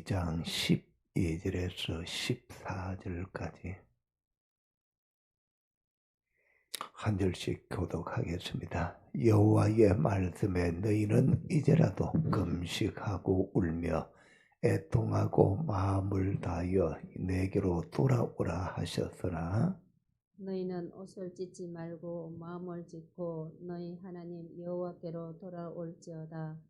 2장 12절에서 14절까지 한 절씩 교독하겠습니다. 여호와의 말씀에 너희는 이제라도 금식하고 울며 애통하고 마음을 다하여 내게로 돌아오라 하셨으나 너희는 옷을 찢지 말고 마음을 찢고 너희 하나님 여호와께로 돌아올지어다.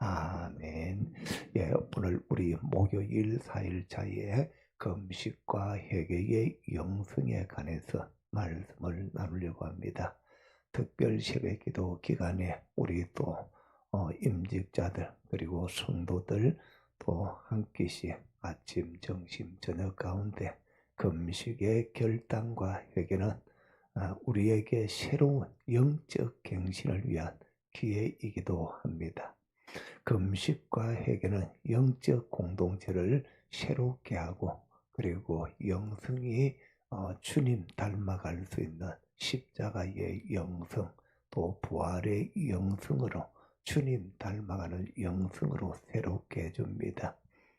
아멘 예 오늘 우리 목요일 4일차에 금식과 회개의 영성에 관해서 말씀을 나누려고 합니다. 특별 새벽 기도 기간에 우리 또 어, 임직자들 그리고 성도들 또 한 끼씩 아침, 점심, 저녁 가운데 금식의 결단과 회개는 아, 우리에게 새로운 영적 갱신을 위한 기회이기도 합니다. 금식과 회개는 영적 공동체를 새롭게 하고 그리고 영성이 어, 주님 닮아갈 수 있는 십자가의 영성 또 부활의 영성으로 주님 닮아가는 영성으로 새롭게 해줍니다.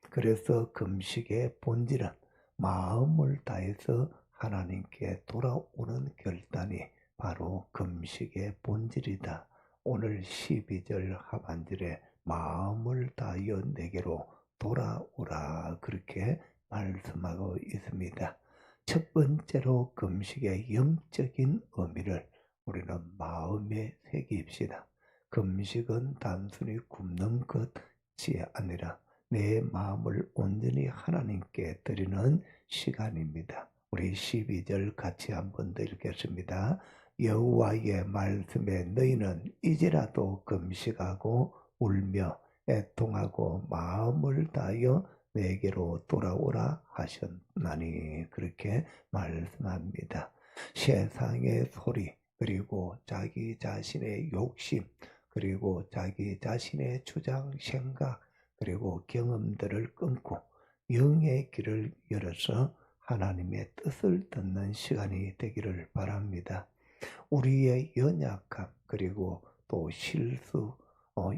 그래서 금식의 본질은 마음을 다해서 하나님께 돌아오는 결단이 바로 금식의 본질이다. 오늘 12절 하반절에 마음을 다하여 내게로 돌아오라 그렇게 말씀하고 있습니다. 첫 번째로 금식의 영적인 의미를 우리는 마음에 새깁시다. 금식은 단순히 굶는 것이 아니라 내 마음을 온전히 하나님께 드리는 시간입니다. 우리 12절 같이 한번 더 읽겠습니다. 여호와의 말씀에 너희는 이제라도 금식하고 울며 애통하고 마음을 다하여 내게로 돌아오라 하셨나니 그렇게 말씀합니다. 세상의 소리 그리고 자기 자신의 욕심 그리고 자기 자신의 주장 생각 그리고 경험들을 끊고 영의 길을 열어서 하나님의 뜻을 듣는 시간이 되기를 바랍니다. 우리의 연약함 그리고 또 실수 어,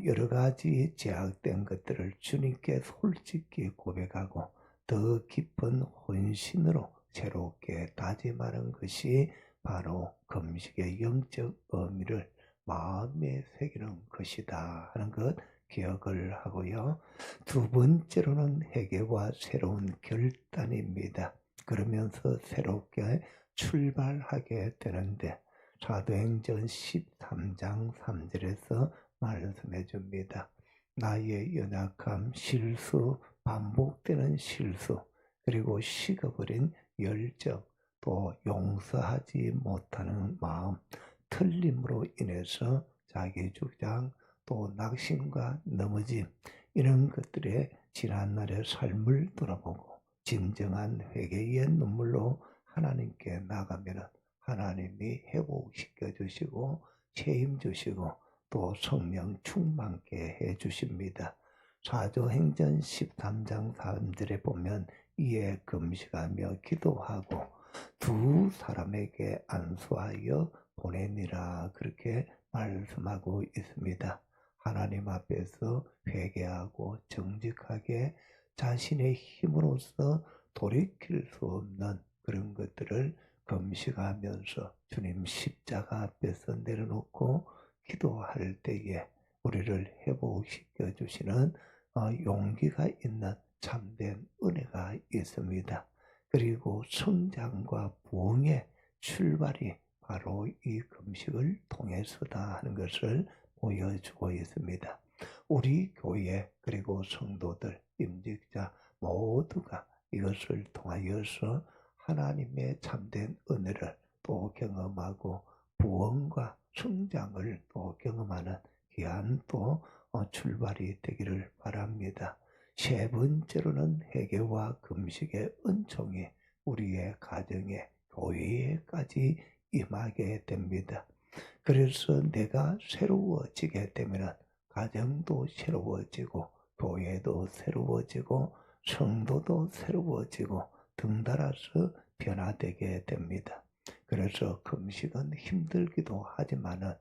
여러 가지 제약된 것들을 주님께 솔직히 고백하고 더 깊은 혼신으로 새롭게 다짐하는 것이 바로 금식의 영적 의미를 마음에 새기는 것이다 하는 것 기억을 하고요. 두 번째로는 회개와 새로운 결단입니다. 그러면서 새롭게 출발하게 되는데 사도행전 13장 3절에서 말씀해 줍니다. 나의 연약함, 실수, 반복되는 실수, 그리고 식어버린 열정, 또 용서하지 못하는 마음, 틀림으로 인해서 자기 주장, 또 낙심과 넘어짐, 이런 것들의 지난날의 삶을 돌아보고 진정한 회개의 눈물로 하나님께 나가면 하나님이 회복시켜 주시고 책임 주시고 또 성령 충만케 해 주십니다. 사도행전 13장 3절에 보면 이에 금식하며 기도하고 두 사람에게 안수하여 보내니라 그렇게 말씀하고 있습니다. 하나님 앞에서 회개하고 정직하게 자신의 힘으로서 돌이킬 수 없는 그런 것들을 금식하면서 주님 십자가 앞에서 내려놓고 기도할 때에 우리를 회복시켜 주시는 어, 용기가 있는 참된 은혜가 있습니다. 그리고 성장과 부흥의 출발이 바로 이 금식을 통해서다 하는 것을 보여주고 있습니다. 우리 교회 그리고 성도들, 임직자 모두가 이것을 통하여서 하나님의 참된 은혜를 또 경험하고 부흥과 성장을 또 경험하는 귀한 또 어, 출발이 되기를 바랍니다. 세 번째로는 회개와 금식의 은총이 우리의 가정에 교회에까지 임하게 됩니다. 그래서 내가 새로워지게 되면 가정도 새로워지고 교회도 새로워지고 성도도 새로워지고 등달아서 변화되게 됩니다. 그래서 금식은 힘들기도 하지만은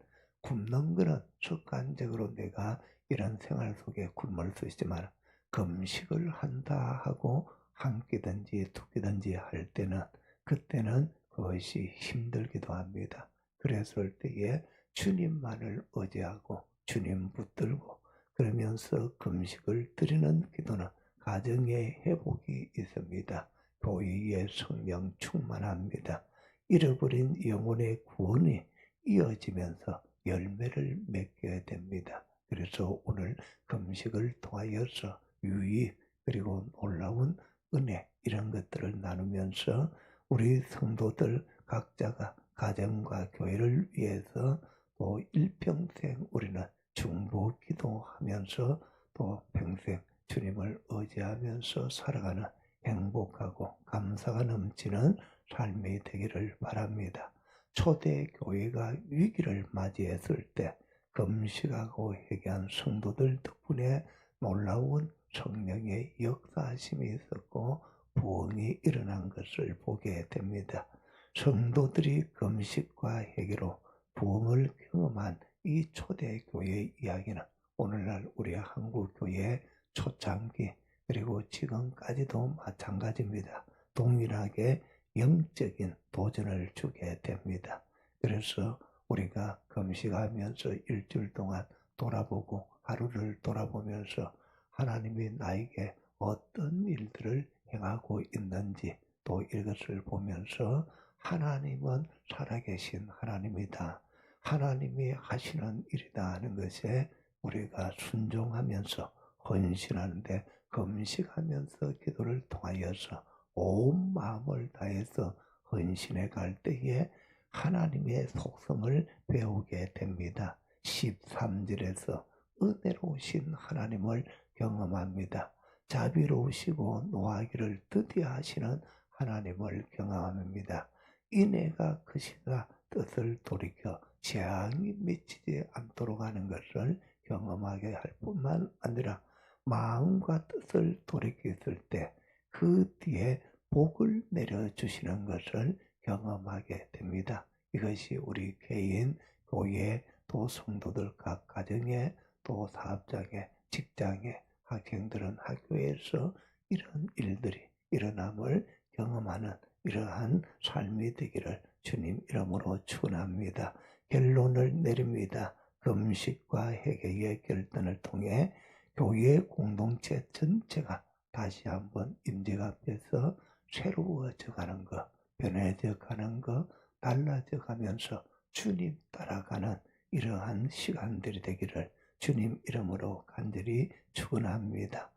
굶는 거는 습관적으로 내가 이런 생활 속에 굶을 수 있지만 금식을 한다 하고 한 끼든지 두 끼든지 할 때는 그때는 그것이 힘들기도 합니다. 그랬을 때에 주님만을 의지하고 주님 붙들고 그러면서 금식을 드리는 기도는 가정의 회복이 있습니다. 교회의 성령 충만합니다. 잃어버린 영혼의 구원이 이어지면서 열매를 맺게 됩니다. 그래서 오늘 금식을 통하여서 유익 그리고 놀라운 은혜 이런 것들을 나누면서 우리 성도들 각자가 가정과 교회를 위해서 또 일평생 우리는 중보 기도하면서 또 평생 주님을 의지하면서 살아가는 행복하고 감사가 넘치는 삶이 되기를 바랍니다. 초대 교회가 위기를 맞이했을 때 금식하고 회개한 성도들 덕분에 놀라운 성령의 역사심이 있었고 부흥이 일어난 것을 보게 됩니다. 성도들이 금식과 회개로 부흥을 경험한 이 초대교회 이야기는 오늘날 우리 한국교회 초창기 그리고 지금까지도 마찬가지입니다. 동일하게 영적인 도전을 주게 됩니다. 그래서 우리가 금식하면서 일주일 동안 돌아보고 하루를 돌아보면서 하나님이 나에게 어떤 일들을 행하고 있는지 또 이것을 보면서 하나님은 살아계신 하나님이다. 하나님이 하시는 일이다 하는 것에 우리가 순종하면서 헌신하는데 금식하면서 기도를 통하여서 온 마음을 다해서 헌신해 갈 때에 하나님의 속성을 배우게 됩니다. 13절에서 은혜로우신 하나님을 경험합니다. 자비로우시고 노하기를 드디어 하시는 하나님을 경험합니다. 인애가 그시가 뜻을 돌이켜 재앙이 미치지 않도록 하는 것을 경험하게 할 뿐만 아니라 마음과 뜻을 돌이켰을 때 그 뒤에 복을 내려주시는 것을 경험하게 됩니다. 이것이 우리 개인, 교회, 또 성도들 각 가정에, 또 사업장에, 직장에, 학생들은 학교에서 이런 일들이 일어남을 경험하는 이러한 삶이 되기를 주님 이름으로 축원합니다. 결론을 내립니다. 금식과 회개의 결단을 통해 교회 공동체 전체가 다시 한번 임재 앞에서 새로워져 가는 것, 변해져 가는 것, 달라져 가면서 주님 따라가는 이러한 시간들이 되기를 주님 이름으로 간절히 축원합니다.